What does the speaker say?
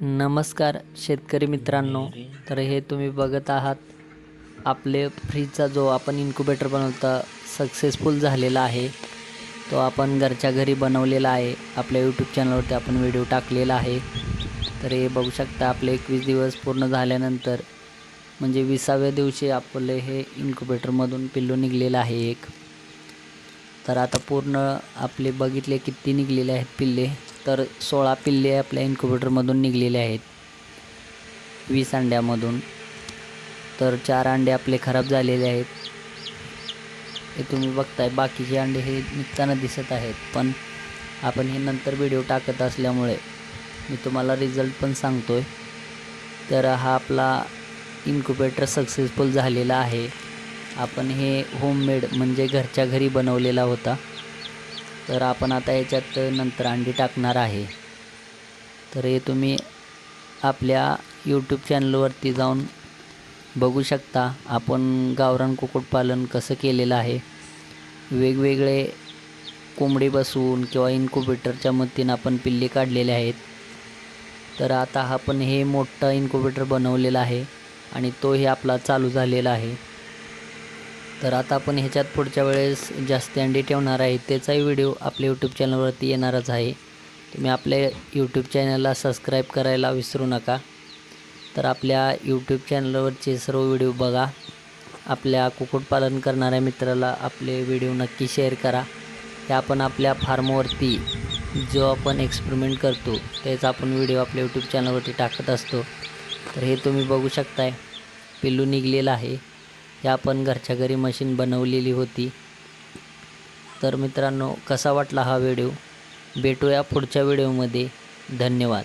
नमस्कार शेतकरी मित्रांनो तर हे तुम्ही बघत आहात. आपले फ्रीजचा जो आपण इन्क्युबेटर बनवता सक्सेसफुल झालेला आहे. तो आपण घरच्या घरी बनवलेला आहे. आपल्या यूट्यूब चॅनलवरती आपण व्हिडिओ टाकलेला आहे. तर हे बघू शकता आपले एकवीस दिवस पूर्ण झाल्यानंतर म्हणजे विसाव्या दिवशी आपले हे इन्क्युबेटरमधून पिल्लू निघलेलं आहे एक. तर आता पूर्ण आपले बघितले किती निघलेले आहेत पिल्ले. तर सोळा पिल्ले आपल्या इन्क्युबेटरमधून निघलेले आहेत. वीस अंड्यामधून. तर चार अंडे आपले खराब झालेले आहेत. हे तुम्ही बघताय बाकीचे अंडे हे निघताना दिसत आहेत. पण आपण हे नंतर व्हिडिओ टाकत असल्यामुळे मी तुम्हाला रिझल्ट पण सांगतोय. तर हा आपला इन्क्युबेटर सक्सेसफुल झालेला आहे. आपण हे होममेड म्हणजे घरच्या घरी बनवलेला होता. तर आपण आता याच्यात नंतर अंडी टाकणार आहे. तर हे तुम्ही आपल्या यूट्यूब चॅनलवरती जाऊन बघू शकता. आपण गावरान कुक्कुटपालन कसं केलेलं आहे. वेगवेगळे कोंबडी बसवून किंवा इन्क्युबेटरच्या मदतीनं आपण पिल्ले काढलेले आहेत. तर आता आपण हे मोठं इन्क्युबेटर बनवलेलं आहे आणि तोही आपला चालू झालेला आहे. तर आता आपण ह्याच्यात पुढच्या वेळेस जास्त अंडी ठेवणार आहे. त्याचाही व्हिडिओ आपल्या यूट्यूब चॅनलवरती येणारच आहे. तुम्ही आपल्या यूट्यूब चॅनलला सबस्क्राईब करायला विसरू नका. तर आपल्या यूट्यूब चॅनलवरचे सर्व व्हिडिओ बघा. आपल्या कुक्कुटपालन करणाऱ्या मित्राला आपले व्हिडिओ नक्की शेअर करा. हे आपण आपल्या फार्मवरती जो आपण एक्सपेरिमेंट करतो त्याचा आपण व्हिडिओ आपल्या यूट्यूब चॅनलवरती टाकत असतो. तर हे तुम्ही बघू शकताय. पिल्लू निघलेलं आहे. या आपण घरच्या घरी मशीन बनवलेली होती. तर मित्रांनो कसा वाटला हा व्हिडिओ भेटूया पुढच्या व्हिडिओमध्ये धन्यवाद.